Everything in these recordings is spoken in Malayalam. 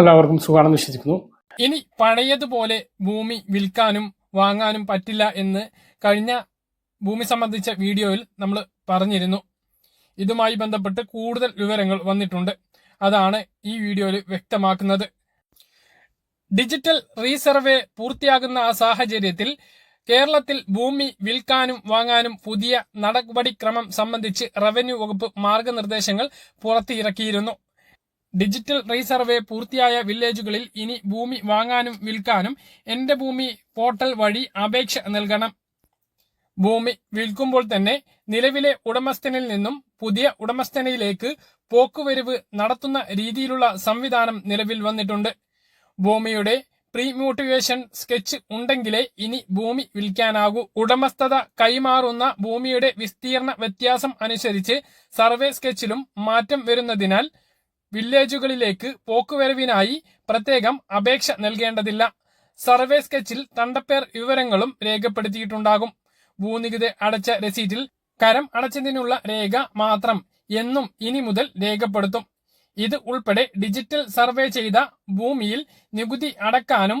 എല്ലാവർക്കും സുഖമാണെന്ന് വിശ്വസിക്കുന്നു. ഇനി പഴയതുപോലെ ഭൂമി വിൽക്കാനും വാങ്ങാനും പറ്റില്ല എന്ന് കഴിഞ്ഞ ഭൂമി സംബന്ധിച്ച വീഡിയോയിൽ നമ്മൾ പറഞ്ഞിരുന്നു. ഇതുമായി ബന്ധപ്പെട്ട് കൂടുതൽ വിവരങ്ങൾ വന്നിട്ടുണ്ട്. അതാണ് ഈ വീഡിയോയിൽ വ്യക്തമാക്കുന്നത്. ഡിജിറ്റൽ റീസർവേ പൂർത്തിയാകുന്ന ആ സാഹചര്യത്തിൽ കേരളത്തിൽ ഭൂമി വിൽക്കാനും വാങ്ങാനും പുതിയ നടപടിക്രമം സംബന്ധിച്ച് റവന്യൂ വകുപ്പ് മാർഗനിർദ്ദേശങ്ങൾ പുറത്തിറക്കിയിരുന്നു. ഡിജിറ്റൽ റീസർവേ പൂർത്തിയായ വില്ലേജുകളിൽ ഇനി ഭൂമി വാങ്ങാനും വിൽക്കാനും എന്റെ ഭൂമി പോർട്ടൽ വഴി അപേക്ഷ നൽകണം. ഭൂമി വിൽക്കുമ്പോൾ തന്നെ നിലവിലെ ഉടമസ്ഥനിൽ നിന്നും പുതിയ ഉടമസ്ഥനയിലേക്ക് പോക്കുവരവ് നടത്തുന്ന രീതിയിലുള്ള സംവിധാനം നിലവിൽ വന്നിട്ടുണ്ട്. ഭൂമിയുടെ പ്രീ മോട്ടിവേഷൻ സ്കെച്ച് ഉണ്ടെങ്കിലേ ഇനി ഭൂമി വിൽക്കാനാകൂ. ഉടമസ്ഥത കൈമാറുന്ന ഭൂമിയുടെ വിസ്തീർണ വ്യത്യാസം അനുസരിച്ച് സർവേ സ്കെച്ചിലും മാറ്റം വരുന്നതിനാൽ വില്ലേജുകളിലേക്ക് പോക്കുവരവിനായി പ്രത്യേകം അപേക്ഷ നൽകേണ്ടതില്ല. സർവേ സ്കെച്ചിൽ തണ്ടപ്പേർ വിവരങ്ങളും രേഖപ്പെടുത്തിയിട്ടുണ്ടാകും. ഭൂനികുതി അടച്ച രസീറ്റിൽ കരം അടച്ചതിനുള്ള രേഖ മാത്രം എന്നും ഇനി മുതൽ രേഖപ്പെടുത്തും. ഇത് ഉൾപ്പെടെ ഡിജിറ്റൽ സർവേ ചെയ്ത ഭൂമിയിൽ നികുതി അടക്കാനും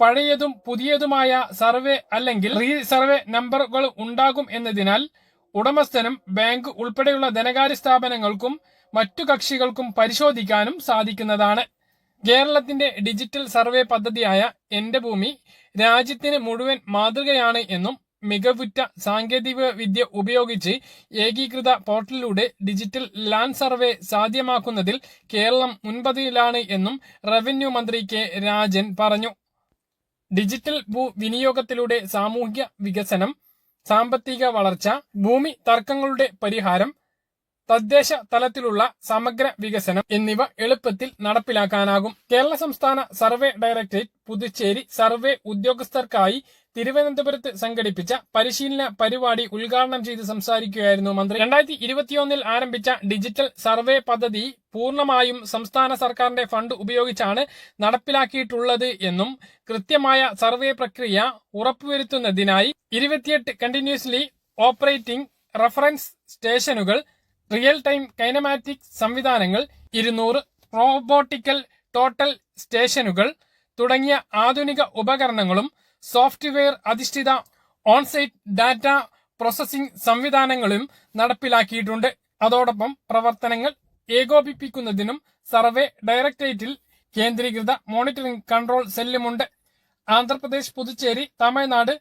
പഴയതും പുതിയതുമായ സർവേ അല്ലെങ്കിൽ റീ സർവേ നമ്പറുകൾ ഉണ്ടാകും എന്നതിനാൽ ഉടമസ്ഥനും ബാങ്ക് ഉൾപ്പെടെയുള്ള ധനകാര്യ സ്ഥാപനങ്ങൾക്കും മറ്റു കക്ഷികൾക്കും പരിശോധിക്കാനും സാധിക്കുന്നതാണ്. കേരളത്തിന്റെ ഡിജിറ്റൽ സർവേ പദ്ധതിയായ എന്റെ ഭൂമി രാജ്യത്തിന് മുഴുവൻ മാതൃകയാണ് എന്നും മികവുറ്റ സാങ്കേതിക വിദ്യ ഉപയോഗിച്ച് ഏകീകൃത പോർട്ടലിലൂടെ ഡിജിറ്റൽ ലാൻഡ് സർവേ സാധ്യമാക്കുന്നതിൽ കേരളം മുൻപതിയിലാണ് എന്നും റവന്യൂ മന്ത്രി കെ രാജൻ പറഞ്ഞു. ഡിജിറ്റൽ ഭൂ വിനിയോഗത്തിലൂടെ സാമൂഹ്യ വികസനം സാമ്പത്തിക വളർച്ച ഭൂമി തർക്കങ്ങളുടെ പരിഹാരം തദ്ദേശ തലത്തിലുള്ള സമഗ്ര വികസനം എന്നിവ എളുപ്പത്തിൽ നടപ്പിലാക്കാനാകും. കേരള സംസ്ഥാന സർവേ ഡയറക്ടറേറ്റ് പുതുച്ചേരി സർവേ ഉദ്യോഗസ്ഥർക്കായി തിരുവനന്തപുരത്ത് സംഘടിപ്പിച്ച പരിശീലന പരിപാടി ഉദ്ഘാടനം ചെയ്ത് സംസാരിക്കുകയായിരുന്നു മന്ത്രി. രണ്ടായിരത്തി ഇരുപത്തിയൊന്നിൽ ആരംഭിച്ച ഡിജിറ്റൽ സർവേ പദ്ധതി പൂർണമായും സംസ്ഥാന സർക്കാരിന്റെ ഫണ്ട് ഉപയോഗിച്ചാണ് നടപ്പിലാക്കിയിട്ടുള്ളത് എന്നും കൃത്യമായ സർവേ പ്രക്രിയ ഉറപ്പുവരുത്തുന്നതിനായി ഇരുപത്തിയെട്ട് കണ്ടിന്യൂസ്ലി ഓപ്പറേറ്റിംഗ് റഫറൻസ് സ്റ്റേഷനുകൾ റിയൽ ടൈം കൈനമാറ്റിക് സംവിധാനങ്ങൾ ഇരുന്നൂറ് റോബോട്ടിക്കൽ ടോട്ടൽ സ്റ്റേഷനുകൾ തുടങ്ങിയ ആധുനിക ഉപകരണങ്ങളും സോഫ്റ്റ്വെയർ അധിഷ്ഠിത ഓൺസൈറ്റ് ഡാറ്റ പ്രോസസ്സിംഗ് സംവിധാനങ്ങളും നടപ്പിലാക്കിയിട്ടുണ്ട്. അതോടൊപ്പം പ്രവർത്തനങ്ങൾ ഏകോപിപ്പിക്കുന്നതിനും സർവേ ഡയറക്ടറേറ്റിൽ കേന്ദ്രീകൃത മോണിറ്ററിംഗ് കൺട്രോൾ സെല്ലുമുണ്ട്. ആന്ധ്രാപ്രദേശ് പുതുച്ചേരി തമിഴ്നാട്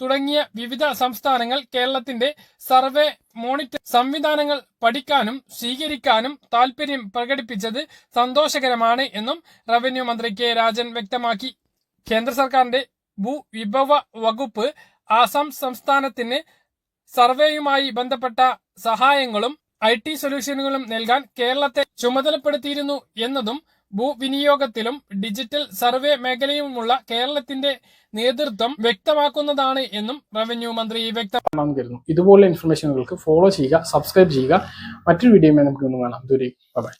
തുടങ്ങിയ വിവിധ സംസ്ഥാനങ്ങൾ കേരളത്തിന്റെ സർവേ മോണിറ്റർ സംവിധാനങ്ങൾ പഠിക്കാനും സ്വീകരിക്കാനും താൽപര്യം പ്രകടിപ്പിച്ചത് സന്തോഷകരമാണ് എന്നും റവന്യൂ മന്ത്രി കെ രാജൻ വ്യക്തമാക്കി. കേന്ദ്ര സർക്കാരിന്റെ ഭൂവിഭവ വകുപ്പ് ആസാം സംസ്ഥാനത്തിന് സർവേയുമായി ബന്ധപ്പെട്ട സഹായങ്ങളും ഐ ടി സൊല്യൂഷനുകളും നൽകാൻ കേരളത്തെ ചുമതലപ്പെടുത്തിയിരുന്നു എന്നതും ഭൂവിനിയോഗത്തിലും ഡിജിറ്റൽ സർവേ മേഖലയുമുള്ള കേരളത്തിന്റെ നേതൃത്വം വ്യക്തമാക്കുന്നതാണ് എന്നും റവന്യൂ മന്ത്രി വ്യക്തമാക്കുന്നു ഇതുപോലുള്ള ഇൻഫർമേഷനുകൾക്ക് ഫോളോ ചെയ്യുക സബ്സ്ക്രൈബ് ചെയ്യുക. മറ്റൊരു വീഡിയോയുമായി നമുക്ക് കാണാം. ദൂരേക്ക് ബൈ